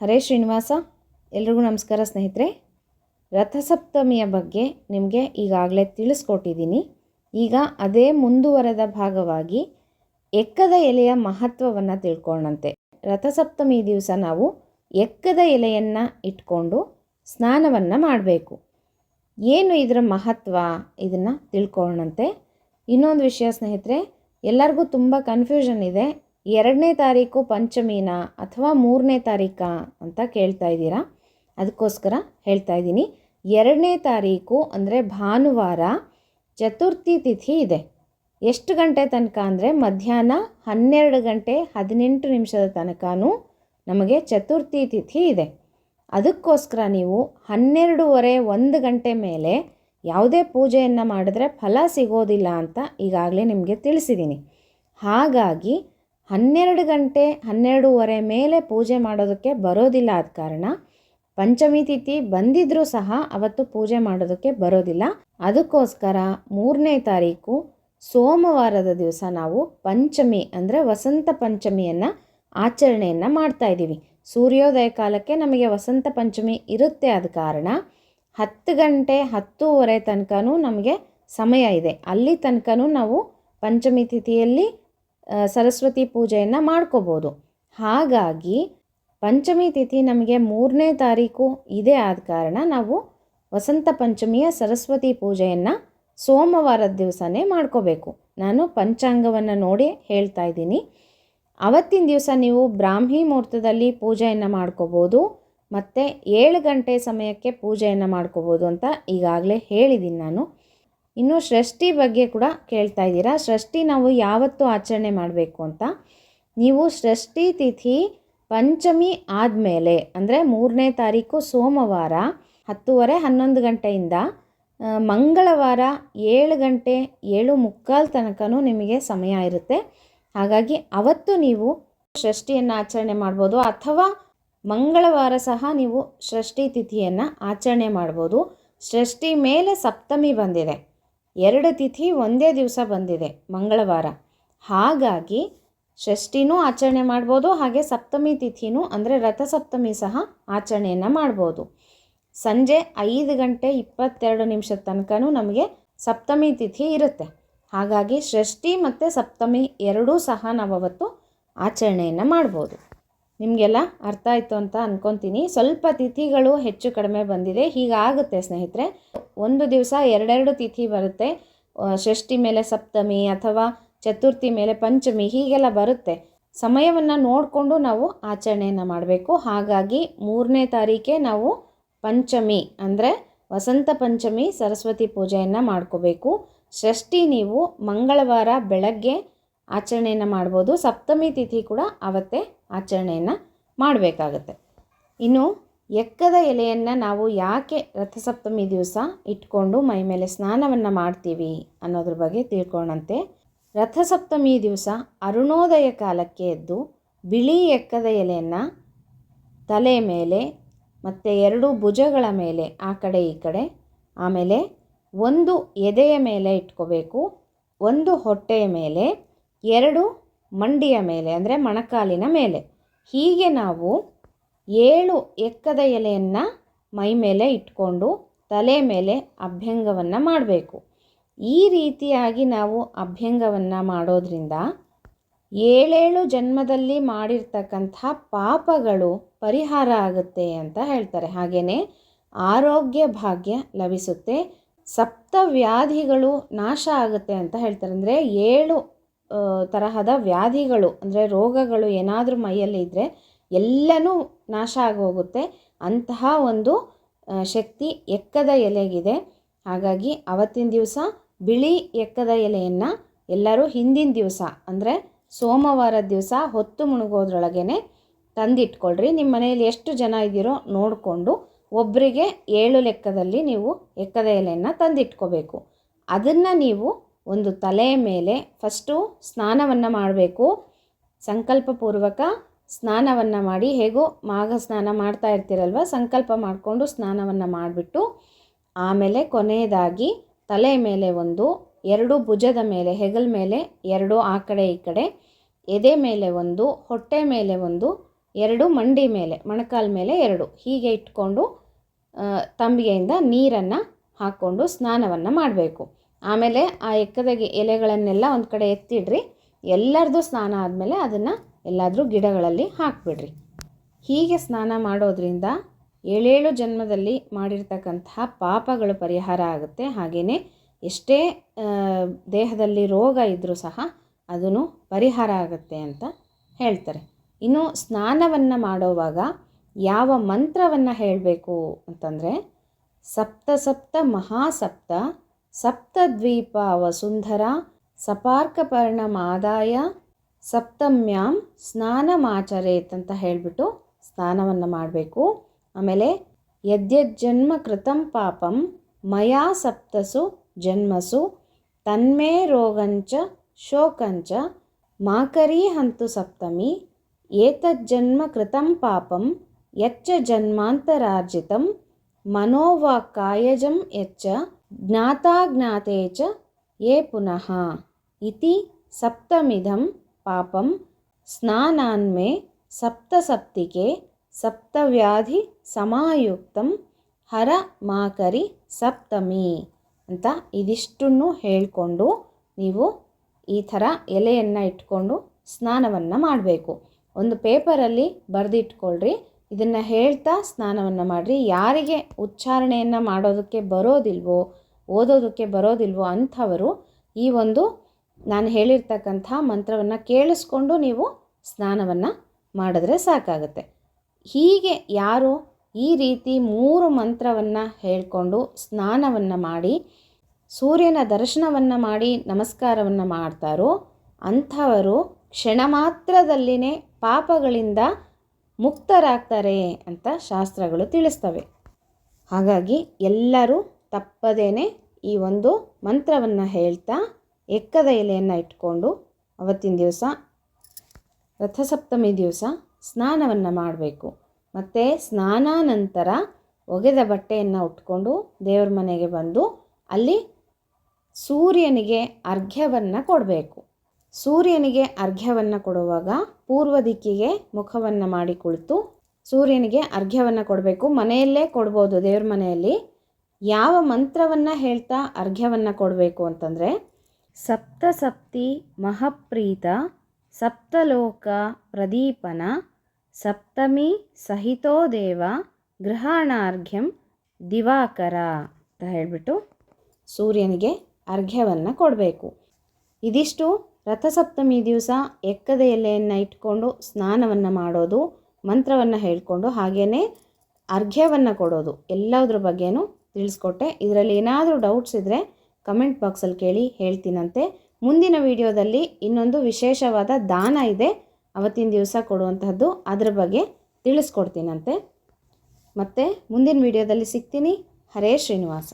ಹರೇ ಶ್ರೀನಿವಾಸ, ಎಲ್ರಿಗೂ ನಮಸ್ಕಾರ ಸ್ನೇಹಿತರೆ. ರಥಸಪ್ತಮಿಯ ಬಗ್ಗೆ ನಿಮಗೆ ಈಗಾಗಲೇ ತಿಳಿಸ್ಕೊಟ್ಟಿದ್ದೀನಿ. ಈಗ ಅದೇ ಮುಂದುವರೆದ ಭಾಗವಾಗಿ ಎಕ್ಕದ ಎಲೆಯ ಮಹತ್ವವನ್ನು ತಿಳ್ಕೊಳ್ಳೋಣಂತೆ. ರಥಸಪ್ತಮಿ ದಿವಸ ನಾವು ಎಕ್ಕದ ಎಲೆಯನ್ನು ಇಟ್ಕೊಂಡು ಸ್ನಾನವನ್ನು ಮಾಡಬೇಕು. ಏನು ಇದರ ಮಹತ್ವ ಇದನ್ನು ತಿಳ್ಕೊಳ್ಳೋಣಂತೆ. ಇನ್ನೊಂದು ವಿಷಯ ಸ್ನೇಹಿತರೆ, ಎಲ್ಲರಿಗೂ ತುಂಬ ಕನ್ಫ್ಯೂಷನ್ ಇದೆ. ಎರಡನೇ ತಾರೀಕು ಪಂಚಮಿನ ಅಥವಾ ಮೂರನೇ ತಾರೀಕ ಅಂತ ಕೇಳ್ತಾ ಇದ್ದೀರಾ? ಅದಕ್ಕೋಸ್ಕರ ಹೇಳ್ತಾ ಇದ್ದೀನಿ. ಎರಡನೇ ತಾರೀಕು ಅಂದರೆ ಭಾನುವಾರ ಚತುರ್ಥಿ ತಿಥಿ ಇದೆ. ಎಷ್ಟು ಗಂಟೆ ತನಕ ಅಂದರೆ ಮಧ್ಯಾಹ್ನ ಹನ್ನೆರಡು ಗಂಟೆ ಹದಿನೆಂಟು ನಿಮಿಷದ ತನಕನೂ ನಮಗೆ ಚತುರ್ಥಿ ತಿಥಿ ಇದೆ. ಅದಕ್ಕೋಸ್ಕರ ನೀವು ಹನ್ನೆರಡೂವರೆ ಒಂದು ಗಂಟೆ ಮೇಲೆ ಯಾವುದೇ ಪೂಜೆಯನ್ನು ಮಾಡಿದ್ರೆ ಫಲ ಸಿಗೋದಿಲ್ಲ ಅಂತ ಈಗಾಗಲೇ ನಿಮಗೆ ತಿಳಿಸಿದ್ದೀನಿ. ಹಾಗಾಗಿ ಹನ್ನೆರಡು ಗಂಟೆ ಹನ್ನೆರಡೂವರೆ ಮೇಲೆ ಪೂಜೆ ಮಾಡೋದಕ್ಕೆ ಬರೋದಿಲ್ಲ ಆದ ಕಾರಣ ಪಂಚಮಿ ತಿಥಿ ಬಂದಿದ್ರೂ ಸಹ ಅವತ್ತು ಪೂಜೆ ಮಾಡೋದಕ್ಕೆ ಬರೋದಿಲ್ಲ. ಅದಕ್ಕೋಸ್ಕರ ಮೂರನೇ ತಾರೀಕು ಸೋಮವಾರದ ದಿವಸ ನಾವು ಪಂಚಮಿ ಅಂದರೆ ವಸಂತ ಪಂಚಮಿಯನ್ನು ಆಚರಣೆಯನ್ನು ಮಾಡ್ತಾ ಇದ್ದೀವಿ. ಸೂರ್ಯೋದಯ ಕಾಲಕ್ಕೆ ನಮಗೆ ವಸಂತ ಪಂಚಮಿ ಇರುತ್ತೆ ಆದ ಕಾರಣ ಹತ್ತು ಗಂಟೆ ಹತ್ತೂವರೆ ತನಕನೂ ನಮಗೆ ಸಮಯ ಇದೆ. ಅಲ್ಲಿ ತನಕನೂ ನಾವು ಪಂಚಮಿ ತಿಥಿಯಲ್ಲಿ ಸರಸ್ವತಿ ಪೂಜೆಯನ್ನು ಮಾಡ್ಕೋಬೋದು. ಹಾಗಾಗಿ ಪಂಚಮಿ ತಿಥಿ ನಮಗೆ ಮೂರನೇ ತಾರೀಕು ಇದೆ ಆದ ಕಾರಣ ನಾವು ವಸಂತ ಪಂಚಮಿಯ ಸರಸ್ವತಿ ಪೂಜೆಯನ್ನು ಸೋಮವಾರದ ದಿವಸನೇ ಮಾಡ್ಕೋಬೇಕು. ನಾನು ಪಂಚಾಂಗವನ್ನು ನೋಡಿ ಹೇಳ್ತಾ ಇದ್ದೀನಿ. ಅವತ್ತಿನ ದಿವಸ ನೀವು ಬ್ರಾಹ್ಮಿ ಮುಹೂರ್ತದಲ್ಲಿ ಪೂಜೆಯನ್ನು ಮಾಡ್ಕೋಬೋದು. ಮತ್ತು ಏಳು ಗಂಟೆ ಸಮಯಕ್ಕೆ ಪೂಜೆಯನ್ನು ಮಾಡ್ಕೋಬೋದು ಅಂತ ಈಗಾಗಲೇ ಹೇಳಿದ್ದೀನಿ ನಾನು. ಇನ್ನು ಷಷ್ಠಿ ಬಗ್ಗೆ ಕೂಡ ಕೇಳ್ತಾ ಇದ್ದೀರಾ? ಷಷ್ಠಿ ನಾವು ಯಾವತ್ತು ಆಚರಣೆ ಮಾಡಬೇಕು ಅಂತ? ನೀವು ಷಷ್ಠಿ ತಿಥಿ ಪಂಚಮಿ ಆದಮೇಲೆ, ಅಂದರೆ ಮೂರನೇ ತಾರೀಕು ಸೋಮವಾರ, ಹತ್ತುವರೆ ಹನ್ನೊಂದು ಗಂಟೆಯಿಂದ ಮಂಗಳವಾರ ಏಳು ಗಂಟೆ ಏಳು ಮುಕ್ಕಾಲು ತನಕನೂ ನಿಮಗೆ ಸಮಯ ಇರುತ್ತೆ. ಹಾಗಾಗಿ ಅವತ್ತು ನೀವು ಷಷ್ಠಿಯನ್ನು ಆಚರಣೆ ಮಾಡ್ಬೋದು, ಅಥವಾ ಮಂಗಳವಾರ ಸಹ ನೀವು ಸೃಷ್ಟಿ ತಿಥಿಯನ್ನು ಆಚರಣೆ ಮಾಡ್ಬೋದು. ಷಷ್ಠಿ ಮೇಲೆ ಸಪ್ತಮಿ ಬಂದಿದೆ. ಎರಡು ತಿಥಿ ಒಂದೇ ದಿವಸ ಬಂದಿದೆ, ಮಂಗಳವಾರ. ಹಾಗಾಗಿ ಷಷ್ಠಿನೂ ಆಚರಣೆ ಮಾಡ್ಬೋದು, ಹಾಗೆ ಸಪ್ತಮಿ ತಿಥಿನೂ ಅಂದರೆ ರಥಸಪ್ತಮಿ ಸಹ ಆಚರಣೆಯನ್ನು ಮಾಡ್ಬೋದು. ಸಂಜೆ ಐದು ಗಂಟೆ ಇಪ್ಪತ್ತೆರಡು ನಿಮಿಷದ ತನಕನೂ ನಮಗೆ ಸಪ್ತಮಿ ತಿಥಿ ಇರುತ್ತೆ. ಹಾಗಾಗಿ ಷಷ್ಠಿ ಮತ್ತು ಸಪ್ತಮಿ ಎರಡೂ ಸಹ ನಾವು ಅವತ್ತು ಆಚರಣೆಯನ್ನು ಮಾಡ್ಬೋದು. ನಿಮಗೆಲ್ಲ ಅರ್ಥ ಆಯಿತು ಅಂತ ಅಂದ್ಕೊತೀನಿ ಸ್ವಲ್ಪ ತಿಥಿಗಳು ಹೆಚ್ಚು ಕಡಿಮೆ ಬಂದಿದೆ. ಹೀಗಾಗುತ್ತೆ ಸ್ನೇಹಿತರೆ. ಒಂದು ದಿವಸ ಎರಡೆರಡು ತಿಥಿ ಬರುತ್ತೆ. ಷಷ್ಠಿ ಮೇಲೆ ಸಪ್ತಮಿ ಅಥವಾ ಚತುರ್ಥಿ ಮೇಲೆ ಪಂಚಮಿ ಹೀಗೆಲ್ಲ ಬರುತ್ತೆ. ಸಮಯವನ್ನು ನೋಡಿಕೊಂಡು ನಾವು ಆಚರಣೆಯನ್ನು ಮಾಡಬೇಕು. ಹಾಗಾಗಿ ಮೂರನೇ ತಾರೀಕೆ ನಾವು ಪಂಚಮಿ ಅಂದರೆ ವಸಂತ ಪಂಚಮಿ, ಸರಸ್ವತಿ ಪೂಜೆಯನ್ನು ಮಾಡ್ಕೋಬೇಕು. ಷಷ್ಠಿ ನೀವು ಮಂಗಳವಾರ ಬೆಳಗ್ಗೆ ಆಚರಣೆಯನ್ನು ಮಾಡ್ಬೋದು. ಸಪ್ತಮಿ ತಿಥಿ ಕೂಡ ಅವತ್ತೇ ಆಚರಣೆಯನ್ನು ಮಾಡಬೇಕಾಗತ್ತೆ. ಇನ್ನು ಎಕ್ಕದ ಎಲೆಯನ್ನು ನಾವು ಯಾಕೆ ರಥಸಪ್ತಮಿ ದಿವಸ ಇಟ್ಕೊಂಡು ಮೈ ಮೇಲೆ ಸ್ನಾನವನ್ನು ಮಾಡ್ತೀವಿ ಅನ್ನೋದ್ರ ಬಗ್ಗೆ ತಿಳ್ಕೊಳಂತೆ ರಥಸಪ್ತಮಿ ದಿವಸ ಅರುಣೋದಯ ಕಾಲಕ್ಕೆ ಎದ್ದು ಬಿಳಿ ಎಕ್ಕದ ಎಲೆಯನ್ನು ತಲೆ ಮೇಲೆ ಮತ್ತು ಎರಡು ಭುಜಗಳ ಮೇಲೆ ಆ ಕಡೆ ಈ ಕಡೆ ಆಮೇಲೆ ಒಂದು ಎದೆಯ ಮೇಲೆ ಇಟ್ಕೋಬೇಕು, ಒಂದು ಹೊಟ್ಟೆಯ ಮೇಲೆ ಎರಡು ಮಂಡಿಯ ಮೇಲೆ, ಅಂದರೆ ಮೊಣಕಾಲಿನ ಮೇಲೆ. ಹೀಗೆ ನಾವು ಏಳು ಎಕ್ಕದ ಎಲೆಯನ್ನು ಮೈ ಮೇಲೆ ಇಟ್ಕೊಂಡು ತಲೆ ಮೇಲೆ ಅಭ್ಯಂಗವನ್ನು ಮಾಡಬೇಕು. ಈ ರೀತಿಯಾಗಿ ನಾವು ಅಭ್ಯಂಗವನ್ನು ಮಾಡೋದ್ರಿಂದ ಏಳೇಳು ಜನ್ಮದಲ್ಲಿ ಮಾಡಿರ್ತಕ್ಕಂಥ ಪಾಪಗಳು ಪರಿಹಾರ ಆಗುತ್ತೆ ಅಂತ ಹೇಳ್ತಾರೆ. ಹಾಗೆಯೇ ಆರೋಗ್ಯ ಭಾಗ್ಯ ಲಭಿಸುತ್ತೆ ಸಪ್ತ ವ್ಯಾಧಿಗಳು ನಾಶ ಆಗುತ್ತೆ ಅಂತ ಹೇಳ್ತಾರೆ. ಅಂದರೆ ಏಳು ತರಹದ ವ್ಯಾಧಿಗಳು, ಅಂದರೆ ರೋಗಗಳು ಏನಾದರೂ ಮೈಯಲ್ಲಿ ಇದ್ದರೆ ಎಲ್ಲನೂ ನಾಶ ಆಗೋಗುತ್ತೆ. ಅಂತಹ ಒಂದು ಶಕ್ತಿ ಎಕ್ಕದ ಎಲೆಗಿದೆ. ಹಾಗಾಗಿ ಅವತ್ತಿನ ದಿವಸ ಬಿಳಿ ಎಕ್ಕದ ಎಲೆಯನ್ನು ಎಲ್ಲರೂ ಹಿಂದಿನ ದಿವಸ, ಅಂದರೆ ಸೋಮವಾರದ ದಿವಸ ಹೊತ್ತು ಮುಳುಗೋದ್ರೊಳಗೇನೆ ತಂದಿಟ್ಕೊಳ್ರಿ. ನಿಮ್ಮ ಮನೆಯಲ್ಲಿ ಎಷ್ಟು ಜನ ಇದ್ದೀರೋ ನೋಡಿಕೊಂಡು ಒಬ್ಬರಿಗೆ ಏಳು ಲೆಕ್ಕದಲ್ಲಿ ನೀವು ಎಕ್ಕದ ಎಲೆಯನ್ನು ತಂದಿಟ್ಕೋಬೇಕು. ಅದನ್ನು ನೀವು ಒಂದು ತಲೆಯ ಮೇಲೆ ಫಸ್ಟು ಸ್ನಾನವನ್ನು ಮಾಡಬೇಕು. ಸಂಕಲ್ಪಪೂರ್ವಕ ಸ್ನಾನವನ್ನು ಮಾಡಿ, ಹೇಗೋ ಮಾಘ ಸ್ನಾನ ಮಾಡ್ತಾ ಇರ್ತೀರಲ್ವ, ಸಂಕಲ್ಪ ಮಾಡಿಕೊಂಡು ಸ್ನಾನವನ್ನು ಮಾಡಿಬಿಟ್ಟು, ಆಮೇಲೆ ಕೊನೆಯದಾಗಿ ತಲೆ ಮೇಲೆ ಒಂದು, ಎರಡು ಭುಜದ ಮೇಲೆ, ಹೆಗಲ ಮೇಲೆ ಎರಡು, ಆ ಕಡೆ ಈ ಕಡೆ, ಎದೆ ಮೇಲೆ ಒಂದು, ಹೊಟ್ಟೆ ಮೇಲೆ ಒಂದು, ಎರಡು, ಮಂಡಿ ಮೇಲೆ, ಮೊಣಕಾಲ ಮೇಲೆ ಎರಡು, ಹೀಗೆ ಇಟ್ಕೊಂಡು ತಂಬಿಗೆಯಿಂದ ನೀರನ್ನು ಹಾಕ್ಕೊಂಡು ಸ್ನಾನವನ್ನು ಮಾಡಬೇಕು. ಆಮೇಲೆ ಆ ಎಕ್ಕದಗೆ ಎಲೆಗಳನ್ನೆಲ್ಲ ಒಂದು ಕಡೆ ಎತ್ತಿಡ್ರಿ. ಎಲ್ಲರದು ಸ್ನಾನ ಆದಮೇಲೆ ಅದನ್ನು ಎಲ್ಲಾದರೂ ಗಿಡಗಳಲ್ಲಿ ಹಾಕಿಬಿಡ್ರಿ. ಹೀಗೆ ಸ್ನಾನ ಮಾಡೋದ್ರಿಂದ ಏಳೇಳು ಜನ್ಮದಲ್ಲಿ ಮಾಡಿರ್ತಕ್ಕಂತಹ ಪಾಪಗಳು ಪರಿಹಾರ ಆಗುತ್ತೆ. ಹಾಗೆಯೇ ಎಷ್ಟೇ ದೇಹದಲ್ಲಿ ರೋಗ ಇದ್ದರೂ ಸಹ ಅದನ್ನು ಪರಿಹಾರ ಆಗುತ್ತೆ ಅಂತ ಹೇಳ್ತಾರೆ. ಇನ್ನು ಸ್ನಾನವನ್ನು ಮಾಡೋವಾಗ ಯಾವ ಮಂತ್ರವನ್ನು ಹೇಳಬೇಕು ಅಂತಂದರೆ ಸಪ್ತ ಸಪ್ತ ಮಹಾಸಪ್ತ ಸಪ್ತದ್ವೀಪ ವಸುಂಧರ, ಸಪಾರ್ಕಪರ್ಣಮಾದಾಯ, ಸಪ್ತಮ್ಯಾಂ ಸ್ನಾನಮಾಚರೇತ್ ಅಂತ ಹೇಳಿಬಿಟ್ಟು ಸ್ನಾನವನ್ನು ಮಾಡಬೇಕು. ಆಮೇಲೆ ಯದ್ಯಜ್ಜನ್ಮ ಕೃತಂ ಪಾಪಂ, ಮಯಾ ಸಪ್ತಸು ಜನ್ಮಸು, ತನ್ಮೇ ರೋಗಂಚ ಶೋಕಂಚ, ಮಾಕರೀ ಹಂತು ಸಪ್ತಮಿ, ಏತಜ್ಜನ್ಮ ಕೃತಂ ಪಾಪಂ, ಯಚ್ಚ ಜನ್ಮಾಂತರಾರ್ಜಿತಂ, ಮನೋವಾಕ್ಕಾಯಜಂ ಯಚ್ಚ ಚ ಯೇ ಪುನಃ ಇತಿ ಸಪ್ತಮಿದಂ ಪಾಪಂ ಸ್ನಾನಾನ್ಮೇ ಸಪ್ತಸಪ್ತಿಕೆ ಸಪ್ತವ್ಯಾಧಿ ಸಮಾಯುಕ್ತಂ ಹರ ಮಾಕರಿ ಸಪ್ತಮಿ ಅಂತ ಇದಿಷ್ಟನ್ನು ಹೇಳಿಕೊಂಡು ನೀವು ಈ ಥರ ಎಲೆಯನ್ನು ಇಟ್ಕೊಂಡು ಸ್ನಾನವನ್ನು ಮಾಡಬೇಕು. ಒಂದು ಪೇಪರಲ್ಲಿ ಬರೆದಿಟ್ಕೊಳ್ರಿ. ಇದನ್ನು ಹೇಳ್ತಾ ಸ್ನಾನವನ್ನು ಮಾಡಿರಿ. ಯಾರಿಗೆ ಉಚ್ಚಾರಣೆಯನ್ನು ಮಾಡೋದಕ್ಕೆ ಬರೋದಿಲ್ವೋ, ಓದೋದಕ್ಕೆ ಬರೋದಿಲ್ವೋ ಅಂಥವರು ಈ ಒಂದು ನಾನು ಹೇಳಿರ್ತಕ್ಕಂಥ ಮಂತ್ರವನ್ನು ಕೇಳಿಸ್ಕೊಂಡು ನೀವು ಸ್ನಾನವನ್ನು ಮಾಡಿದ್ರೆ ಸಾಕಾಗುತ್ತೆ. ಹೀಗೆ ಯಾರು ಈ ರೀತಿ ಮೂರು ಮಂತ್ರವನ್ನು ಹೇಳಿಕೊಂಡು ಸ್ನಾನವನ್ನು ಮಾಡಿ, ಸೂರ್ಯನ ದರ್ಶನವನ್ನು ಮಾಡಿ ನಮಸ್ಕಾರವನ್ನು ಮಾಡ್ತಾರೋ ಅಂಥವರು ಕ್ಷಣ ಮಾತ್ರದಲ್ಲಿನೇ ಪಾಪಗಳಿಂದ ಮುಕ್ತರಾಗ್ತಾರೆ ಅಂತ ಶಾಸ್ತ್ರಗಳು ತಿಳಿಸ್ತವೆ. ಹಾಗಾಗಿ ಎಲ್ಲರೂ ತಪ್ಪದೇನೆ ಈ ಒಂದು ಮಂತ್ರವನ್ನು ಹೇಳ್ತಾ ಎಕ್ಕದ ಎಲೆಯನ್ನು ಇಟ್ಕೊಂಡು ಅವತ್ತಿನ ದಿವಸ ರಥಸಪ್ತಮಿ ದಿವಸ ಸ್ನಾನವನ್ನು ಮಾಡಬೇಕು. ಮತ್ತು ಸ್ನಾನಾನಂತರ ಒಗೆದ ಬಟ್ಟೆಯನ್ನು ಉಟ್ಕೊಂಡು ದೇವ್ರ ಮನೆಗೆ ಬಂದು ಅಲ್ಲಿ ಸೂರ್ಯನಿಗೆ ಅರ್ಘ್ಯವನ್ನು ಕೊಡಬೇಕು. ಸೂರ್ಯನಿಗೆ ಅರ್ಘ್ಯವನ್ನು ಕೊಡುವಾಗ ಪೂರ್ವ ದಿಕ್ಕಿಗೆ ಮುಖವನ್ನು ಮಾಡಿ ಕುಳಿತು ಸೂರ್ಯನಿಗೆ ಅರ್ಘ್ಯವನ್ನು ಕೊಡಬೇಕು. ಮನೆಯಲ್ಲೇ ಕೊಡ್ಬೋದು ದೇವ್ರ ಮನೆಯಲ್ಲಿ. ಯಾವ ಮಂತ್ರವನ್ನು ಹೇಳ್ತಾ ಅರ್ಘ್ಯವನ್ನು ಕೊಡಬೇಕು ಅಂತಂದರೆ, ಸಪ್ತಸಪ್ತಿ ಮಹಪ್ರೀತ, ಸಪ್ತಲೋಕ ಪ್ರದೀಪನ, ಸಪ್ತಮಿ ಸಹಿತೋ ದೇವ ಗೃಹಾಣಾರ್ಘ್ಯಂ ದಿವಾಕರ ಅಂತ ಹೇಳಿಬಿಟ್ಟು ಸೂರ್ಯನಿಗೆ ಅರ್ಘ್ಯವನ್ನು ಕೊಡಬೇಕು. ಇದಿಷ್ಟು ರಥಸಪ್ತಮಿ ದಿವಸ ಎಕ್ಕದ ಎಲೆಯನ್ನು ಇಟ್ಕೊಂಡು ಸ್ನಾನವನ್ನು ಮಾಡೋದು, ಮಂತ್ರವನ್ನು ಹೇಳಿಕೊಂಡು ಹಾಗೆಯೇ ಅರ್ಘ್ಯವನ್ನು ಕೊಡೋದು. ಎಲ್ಲದ್ರ ಬಗ್ಗೆನೂ ತಿಳಿಸ್ಕೊಟ್ಟೆ. ಇದರಲ್ಲಿ ಏನಾದರೂ ಡೌಟ್ಸ್ ಇದ್ದರೆ ಕಮೆಂಟ್ ಬಾಕ್ಸಲ್ಲಿ ಕೇಳಿ ಹೇಳ್ತೀನಂತೆ. ಮುಂದಿನ ವಿಡಿಯೋದಲ್ಲಿ ಇನ್ನೊಂದು ವಿಶೇಷವಾದ ದಾನ ಇದೆ. ಅವತ್ತಿನ ದಿವಸ ಕೊಡುವಂತಹದ್ದು ಅದರ ಬಗ್ಗೆ ತಿಳಿಸ್ಕೊಡ್ತೀನಂತೆ. ಮತ್ತು ಮುಂದಿನ ವಿಡಿಯೋದಲ್ಲಿ ಸಿಗ್ತೀನಿ. ಹರೇ ಶ್ರೀನಿವಾಸ.